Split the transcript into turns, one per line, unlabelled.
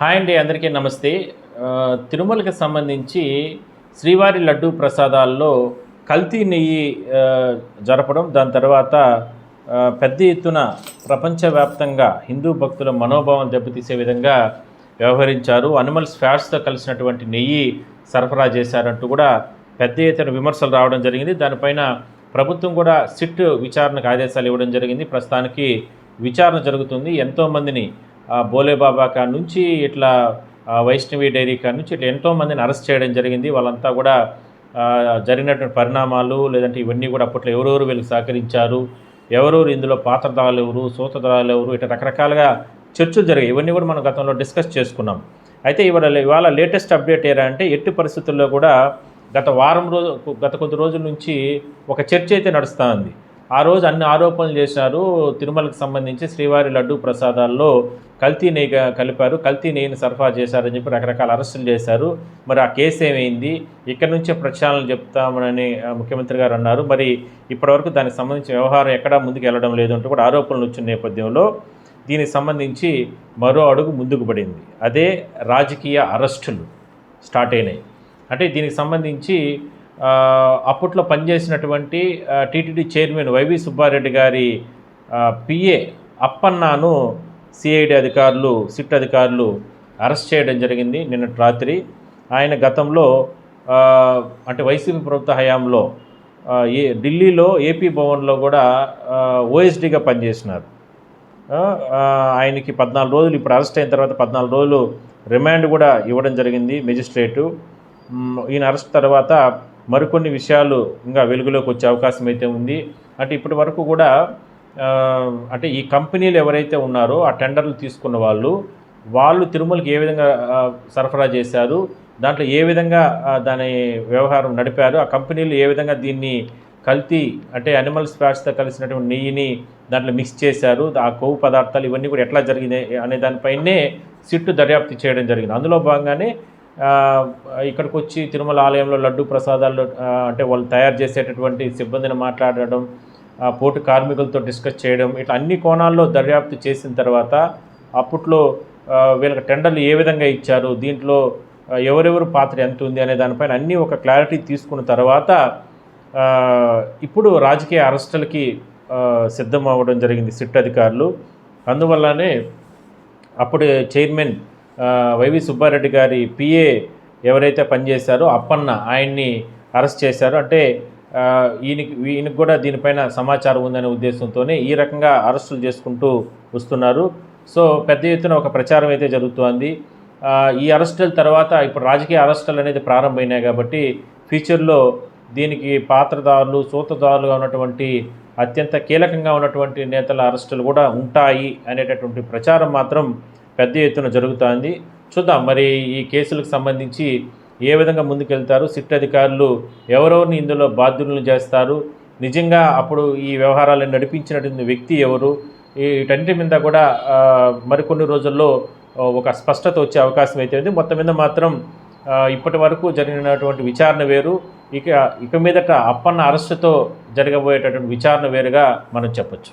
Hi అండి అందరికీ నమస్తే. తిరుమలకి సంబంధించి శ్రీవారి లడ్డూ ప్రసాదాల్లో కల్తీ నెయ్యి జరపడం దాని తర్వాత పెద్ద ఎత్తున ప్రపంచవ్యాప్తంగా హిందూ భక్తుల మనోభావం దెబ్బతీసే విధంగా వ్యవహరించారు. అనిమల్స్ ఫ్యాట్స్తో కలిసినటువంటి నెయ్యి సరఫరా చేశారంటూ కూడా పెద్ద ఎత్తున విమర్శలు రావడం జరిగింది. దానిపైన ప్రభుత్వం కూడా సిట్ విచారణకు ఆదేశాలు ఇవ్వడం జరిగింది. ప్రస్తుతానికి విచారణ జరుగుతుంది. ఎంతోమందిని బోలేబాబా కాడ నుంచి ఇట్లా వైష్ణవి డైరీ కాడ నుంచి ఇట్లా ఎంతోమందిని అరెస్ట్ చేయడం జరిగింది. వాళ్ళంతా కూడా జరిగినటువంటి పరిణామాలు లేదంటే ఇవన్నీ కూడా అప్పట్లో ఎవరెవరు వీళ్ళకి సహకరించారు ఎవరెవరు ఇందులో పాత్రదారులు ఎవరు సూత్రధారులు ఎవరు ఇట్లా రకరకాలుగా చర్చలు జరిగాయి. ఇవన్నీ కూడా మనం గతంలో డిస్కస్ చేసుకున్నాం. అయితే ఇవాళ ఇవాళ లేటెస్ట్ అప్డేట్ ఏరా అంటే ఎట్టి పరిస్థితుల్లో కూడా గత వారం రోజు గత కొద్ది రోజుల నుంచి ఒక చర్చ అయితే నడుస్తూ ఉంది. ఆ రోజు అన్ని ఆరోపణలు చేశారు. తిరుమలకు సంబంధించి శ్రీవారి లడ్డు ప్రసాదాల్లో కల్తీ నెయ్యి కలిపారు. కల్తీ నెయ్యిని సరఫరా చేశారని చెప్పి రకరకాల అరెస్టులు చేశారు. మరి ఆ కేసు ఏమైంది? ఇక్కడ నుంచే ప్రక్షాళన చెప్తామని ముఖ్యమంత్రి గారు అన్నారు. మరి ఇప్పటివరకు దానికి సంబంధించిన వ్యవహారం ఎక్కడా ముందుకు వెళ్ళడం లేదు అంటూ కూడా ఆరోపణలు వచ్చిన నేపథ్యంలో దీనికి సంబంధించి మరో అడుగు ముందుకు పడింది. అదే రాజకీయ అరెస్టులు స్టార్ట్ అయినాయి. అంటే దీనికి సంబంధించి అప్పట్లో పనిచేసినటువంటి టీటీడీ చైర్మన్ వైవి సుబ్బారెడ్డి గారి పిఏ అప్పన్నాను సిఐడి అధికారులు సిట్ అధికారులు అరెస్ట్ చేయడం జరిగింది నిన్నటి రాత్రి. ఆయన గతంలో అంటే వైసీపీ ప్రభుత్వ హయాంలో ఏ ఢిల్లీలో ఏపీ భవన్లో కూడా ఓఎస్డీగా పనిచేసినారు. ఆయనకి పద్నాలుగు రోజులు ఇప్పుడు అరెస్ట్ అయిన తర్వాత పద్నాలుగు రోజులు రిమాండ్ కూడా ఇవ్వడం జరిగింది మెజిస్ట్రేటు. ఈయన అరెస్ట్ తర్వాత మరికొన్ని విషయాలు ఇంకా వెలుగులోకి వచ్చే అవకాశం అయితే ఉంది. అంటే ఇప్పటి వరకు కూడా అంటే ఈ కంపెనీలు ఎవరైతే ఉన్నారో ఆ టెండర్లు తీసుకున్న వాళ్ళు వాళ్ళు తిరుమలకి ఏ విధంగా సరఫరా చేశారు దాంట్లో ఏ విధంగా దాని వ్యవహారం నడిపారు ఆ కంపెనీలు ఏ విధంగా దీన్ని కల్తీ అంటే అనిమల్స్ ఫ్యాట్స్తో కలిసినటువంటి నెయ్యిని దాంట్లో మిక్స్ చేశారు ఆ కొవ్వు పదార్థాలు ఇవన్నీ కూడా ఎట్లా జరిగినాయి అనే దానిపైనే సిట్టు దర్యాప్తు చేయడం జరిగింది. అందులో భాగంగానే ఇక్కడికి వచ్చి తిరుమల ఆలయంలో లడ్డు ప్రసాదాలు అంటే వాళ్ళు తయారు చేసేటటువంటి సిబ్బందిని మాట్లాడడం పోటు కార్మికులతో డిస్కస్ చేయడం ఇట్లా అన్ని కోణాల్లో దర్యాప్తు చేసిన తర్వాత అప్పట్లో వీళ్ళకి టెండర్లు ఏ విధంగా ఇచ్చారు దీంట్లో ఎవరెవరు పాత్ర ఎంత ఉంది అనే దానిపైన అన్నీ ఒక క్లారిటీ తీసుకున్న తర్వాత ఇప్పుడు రాజకీయ అరెస్టులకి సిద్ధం అవ్వడం జరిగింది సిట్ అధికారులు. అందువల్లనే అప్పుడు చైర్మన్ వైవి సుబ్బారెడ్డి గారి పిఏ ఎవరైతే పనిచేశారో అప్పన్న ఆయన్ని అరెస్ట్ చేశారు. అంటే ఈయనకి ఈయనకి కూడా దీనిపైన సమాచారం ఉందనే ఉద్దేశంతోనే ఈ రకంగా అరెస్టులు చేసుకుంటూ వస్తున్నారు. సో పెద్ద ఎత్తున ఒక ప్రచారం అయితే జరుగుతోంది. ఈ అరెస్టుల తర్వాత ఇప్పుడు రాజకీయ అరెస్టులు అనేది ప్రారంభమైనాయి కాబట్టి ఫ్యూచర్లో దీనికి పాత్రదారులు సూత్రదారులుగా ఉన్నటువంటి అత్యంత కీలకంగా ఉన్నటువంటి నేతల అరెస్టులు కూడా ఉంటాయి అనేటటువంటి ప్రచారం మాత్రం పెద్ద ఎత్తున జరుగుతోంది. చూద్దాం. మరి ఈ కేసులకు సంబంధించి ఏ విధంగా ముందుకెళ్తారు? సిట్ అధికారులు ఎవరెవరిని ఇందులో బాధ్యులను చేస్తారు? నిజంగా అప్పుడు ఈ వ్యవహారాలను నడిపించినటువంటి వ్యక్తి ఎవరు? వీటన్నిటి మీద కూడా మరికొన్ని రోజుల్లో ఒక స్పష్టత వచ్చే అవకాశం అయితే ఉంది. మొత్తం మీద మాత్రం ఇప్పటి వరకు జరిగినటువంటి విచారణ వేరు. ఇక ఇక మీదట అప్పన్న అరెస్టుతో జరగబోయేటటువంటి విచారణ వేరుగా మనం చెప్పొచ్చు.